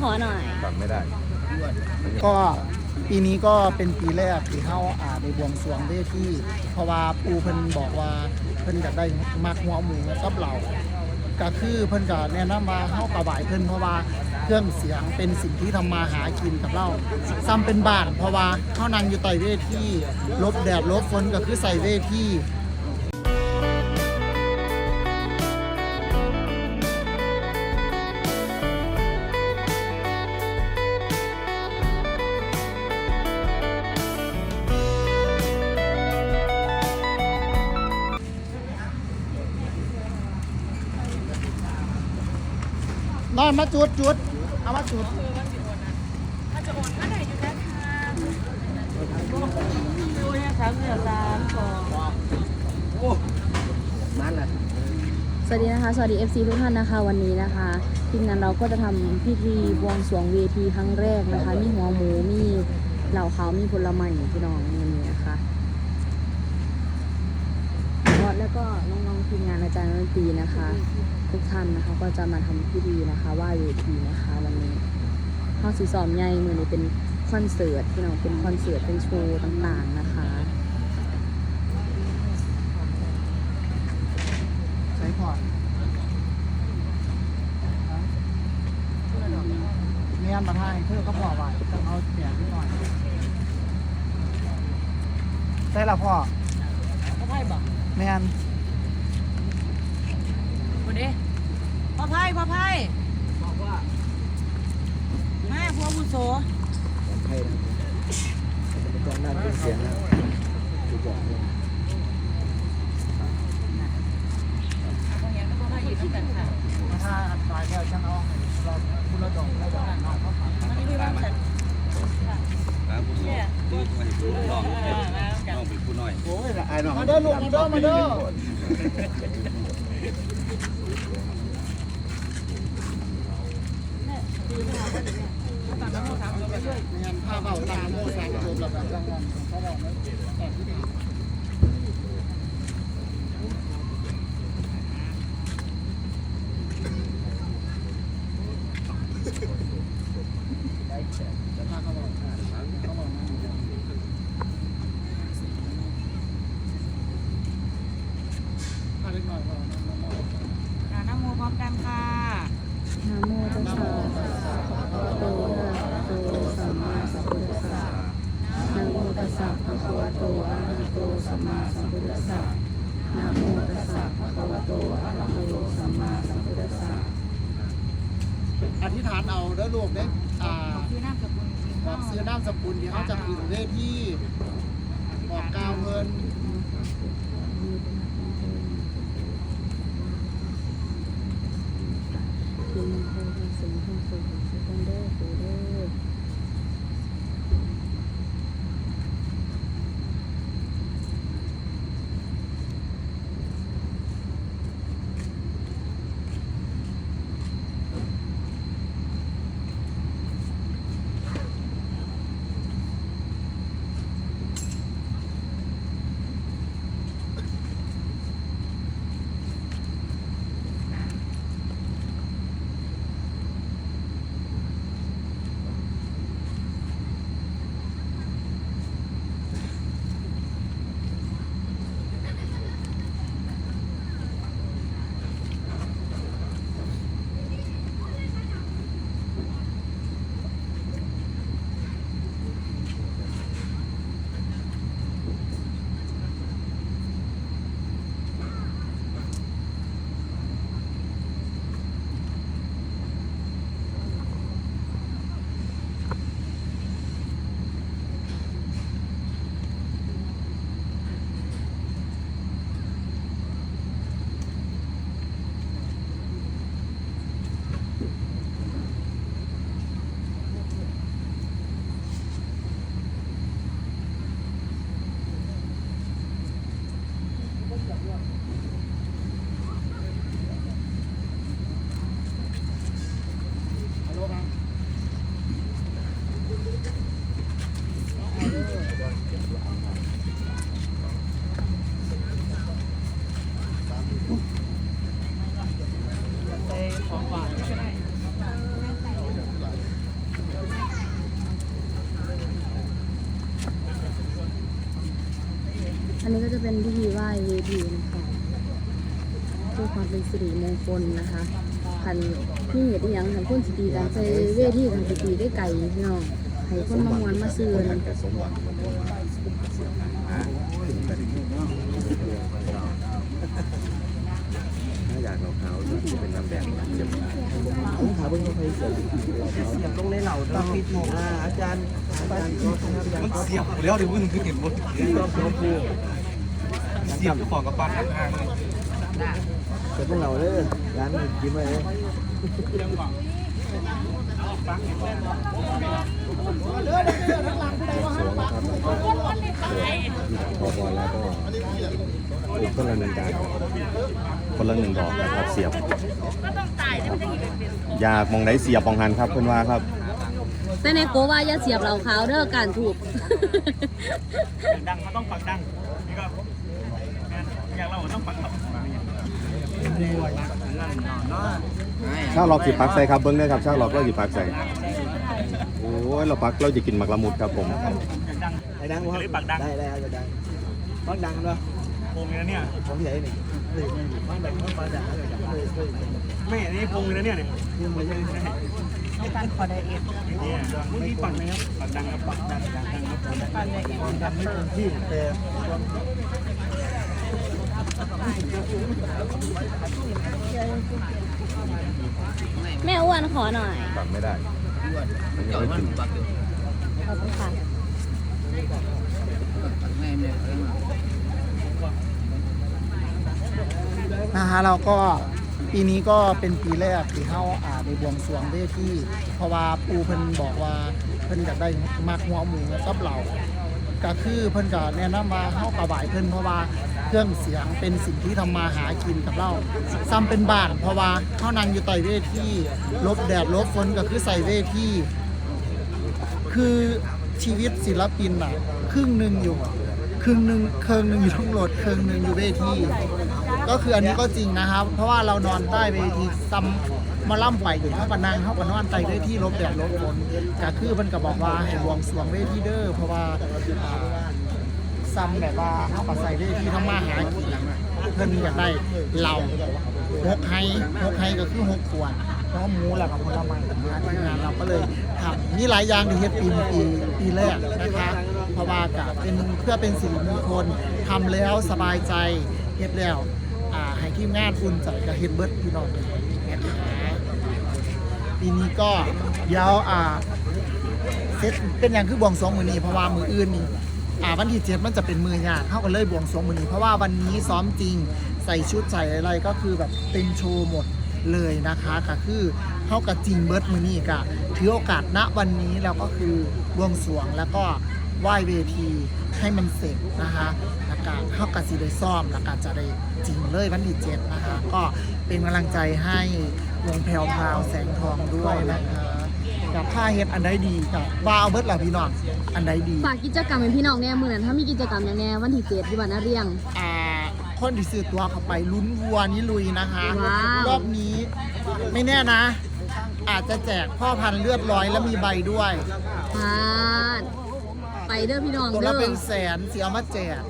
ขอหน่อยฟังไม่ได้ ก็ปีนี้ก็เป็นปีแรกที่เขาอ่าได้บวงสรวงเวทีเพราะว่าปูเพิ่นบอกว่าเพิ่นอยากได้มักหัวหมูกับเราก็คือเพิ่นก็แนะนำว่าเฮากระบายเพิ่นเพราะว่าเครื่องเสียงเป็นสิ่งที่ทำมาหากินกับเราซ้ำเป็นบ้านเพราะว่าเฮานั่งอยู่ใต้เวทีลบแดดลบฝนก็คือใส่เวที อนมาจุดจุดเอามาจุดดูเนี่ยครับเหลือสามสองนั่นแหละสวัสดีนะคะ สวัสดี FC ทุกท่านนะคะ วันนี้นะคะทีมงานเราก็จะทำพิธีบวงสรวงเวทีครั้งแรกนะคะ มีหัวหมูมีเหล่าขาวมีผลไม้พี่น้องวันนี้นะคะ แล้วก็น้องๆทีมงานอาจารย์ดนตรีนะคะ ทุกท่านนะคะก็จะมาทำพิธีนะคะไหว่าเวทีนะคะวันนี้ห้องสีสอมใหญ่มือนี้เป็นคอนเสิร์ตพี่น้องเป็นคอนเสิร์ตเป็นโชว์ต่างๆนะคะใช้พอร์ตเมียนมาทยเพื่อก็บอกว่าต้องเอาเสียงนิดหน่อยใช่ละพ่อไพ่บอก เมียนคนนี้พ่อไพ่พ่อไพ่บอกว่าแม่พัวบุโสใครนะเป็นตัวนั้นเป็นเสียงนะพ่อเห็นพ่อไพ่อยู่ที่กันค่ะถ้าอันตรายแล้วช่างเอาเราคุณระดมระดมน้องเขาผ่าน มันนี่คือบ้านฉัน ครับผู้น้องคือผู้ให้ผู้น้องเป็นน้องเป็นผู้น้อย โอ้ยไอ้น้องมาเด้อลูกมาเด้อมาเด้อเมียนผ้าเบาตามโม่สามโดมแบบจังหวะเขาบอกนะแต่ที่ดี อ่าน้ำโมพร้อมกันค่ะนะโมตัสสะภะคะวะโตอะระหะโตสัมมาสัมพุทธัสสะนะโมตัสสะภะคะวะโตอะระหะโตสัมมาสัมพุทธัสสะนะโมตัสสะภะคะวะโตอะระหะโตสัมมาสัมพุทธัสสะอธิษฐานเอาแล้วลูกได้อ่าคือน้ำสกุลจริงบอกซื้อน้ำสกุลที่เขาจะขึ้นเวทีบอกกล่าวเงิน กินโคตร สิงห์ทั้งสุขสุขเด้อปูเด้ออ ความเป็นสิริมงคลนะคะคันที่เหตุอหย่างคันคนสิตีกันใส่เวทีคันสิตีได้ไก่พี่น้องให้คนมามวนมาซื้อนะถ้าอยากเราเขาจะเป็นนำแดงเยี่ยมขาเบิ้งเขาไปเสียเสียบลงในเหล่าต้องพิธีอ่าอาจารย์อาจารย์ก็ทำอาจารมันเสียบแล้วเดี๋ยวมึงคือเห็นหมดเสียบคู่เสียบอยู่ของกับปั้นข้างๆเลย เสียบพวกเราเลยร้านกินไว้เลยพอบอลแล้วก็อีกคนละหนึ่งดอกคนละหนึ่งดอกนะครับเสียบอยากมองไหนเสียบมองหันครับเพื่อนว่าครับแต่ในโกว่าอย่าเสียบเหล่าขาวเด้อการถูกดังมันต้องปักดังนี่ก็อยากเราต้องปัก ช่างเรากี่ปักใส่ครับเบิ้งด้วยครับช่างเราก็กี่ปักใส่โอ้ยเราปักเราจะกินหมักละมุดครับผมไอ้ดังวะได้ได้จะดังฟังดังกันวะโพงเลยนะเนี่ยผมใหญ่นี่ฟังดังฟังดังเลยเลยไม่อันนี้โพงเลยนะเนี่ยเนี่ยยังไม่ใช่การขอไดเอทเนี่ยนี่ปักไหมครับปักดังครับปักดังดังดังครับผมการไดเอทฟังดังไม่เต็มที่แต่ แม่อ้วนขอหน่อยปักไม่ได้มันยังไม่ถึงขอบคุณค่ะนะฮะเราก็ปีนี้ก็เป็นปีแรกที่เขาอ่าได้บวงสรวงเวทีเพราะว่าปูเพิ่นบอกว่าเพิ่นอยากได้มากหัวหมูกับเราก็คือเพิ่นก็แนะนำว่าเฮากระบายเพิ่นเพราะว่า เครื่องเสียงเป็นสิ่งที่ทำมาหากินกับเราซ้ำเป็นบ้าน เพราะว่าเฮานั่งอยู่ใต้เวทีลบแดดลบฝนก็คือใส่เวทีคือชีวิตศิลปินอะครึ่งหนึ่งอยู่ครึ่งหนึ่งเครึ่งหนึ่งอยู่ทั้งรถเครึ่งหนึ่งอยู่เวทีก็คืออันนี้ก็จริงนะครับ เพราะว่าเรานอนใต้เวทีซ้ำมาล่ำไปอยู่เท่ากับนั่งเท่ากับนอนใต้เวทีลบแดดลบฝนก็คือมันก็บอกว่าให้วงสวงเวทีเด้อเพราะว่า ซ้ำแบบว่าเท่ากับใส่เวทีทำมาหากินเพิ่นอยากได้เราหกไฮหกไฮก็คือหกขวดแล้วหมูแล้วกับผลไม้นะทีมงานเราก็เลยทำมีหลายอย่างที่เฮ็ดปีปีปีแรกนะคะเพราะว่ากะเป็นเพื่อเป็นสิริมงคลทำแล้วสบายใจเฮ็ดแล้วอ่าให้ทีมงานอุ่นใจกับเฮ็ดเบิร์ดพี่น้องเลยนะคะปีนี้ก็เดี๋ยวอ่าเซตเป็นอย่างคือบวงสรวงมือนี้เพราะว่ามืออื่นนี่ อ่าวันที่เจ็ดมันจะเป็นมือยากเข้ากันเลยบวงสรวงมือนี้ เพราะว่าวันนี้ซ้อมจริงใส่ชุดใส่อะไรก็คือแบบเต็มโชว์หมดเลยนะคะก็คือเข้ากับจริงเบิร์ดมือนี้กะถือโอกาสณวันนี้แล้วก็คือบวงสรวงแล้วก็ไหว้เวทีให้มันเสร็จนะคะแล้วก็เข้ากับสีได้ซ่อมแล้วก็จะได้จริงเลยวันที่เจ็ดนะคะ ก็เป็นกำลังใจให้วงแพรวพราวแสงทองด้วยนะคะ กับผ้าเฮ็ดอันใดดีกับบาวเบิร์ดล่ะพี่น้องอันใดดี ฝากกิจกรรมเป็นพี่น้องแน่มือนั้นถ้ามีกิจกรรมอย่างแน่วันที่เจ็ดที่บ้านนาเรียง อ่าคนที่ซื้อตัวเข้าไปลุ้นวัวนี้ลุยนะคะ ว้าว รอบนี้ไม่แน่นะ อาจจะแจกพ่อพันธุ์เลือดร้อยแล้วมีใบด้วยพาดไปเด้อพี่น้องตัวเด้ละอเป็นแสนเสียมาแจก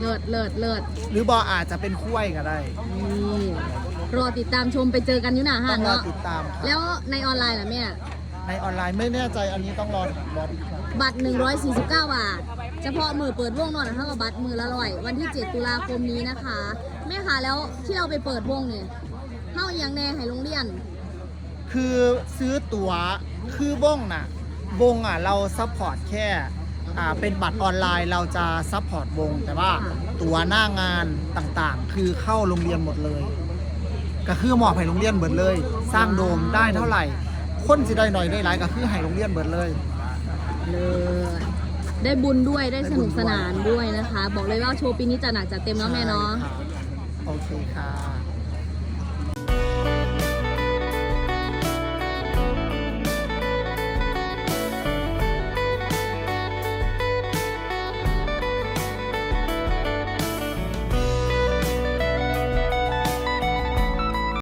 เลิศเลิศเลิศหรือบออาจจะเป็นคุ้ยก็ได้ นี่ รอติดตามชมไปเจอกันอยู่หน้าห้าต้งองรอเนาะติดตามค่ะแล้วในออนไลน์ล่ะแม่ในออนไลน์ไม่แน่ใจอันนี้ต้องรอถามบอสอีกครั้งบัตร 149 บาท เฉพาะมือเปิดวงนอนนะเท่ากับบัตรมือละร้อยวันที่ 7 ตุลาคมนี้นะคะแม่คะแล้วที่เราไปเปิดวงเนี่ยเท่ายังแน่ให้โรงเรียน คือซื้อตั๋วคือบ้งน่ะวงอะเราซัพพอร์ตแค่อ่าเป็นบัตรออนไลน์เราจะซัพพอร์ตวงแต่ว่าตั๋วหน้างานต่างๆ คือเข้าโรงเรียนหมดเลย ก็คือมอบให้โรงเรียนเบิดเลย สร้างโดมได้เท่าไหร่ คนสิได้หน่อยได้หลายก็คือให้โรงเรียนเบิดเลยเลยได้บุญด้วยได้สนุกสนานด้วยนะคะ บอกเลยว่าโชว์ปีนี้จะหนักจัดเต็มแล้วแม่เนาะ ใช่ค่ะโอเคค่ะ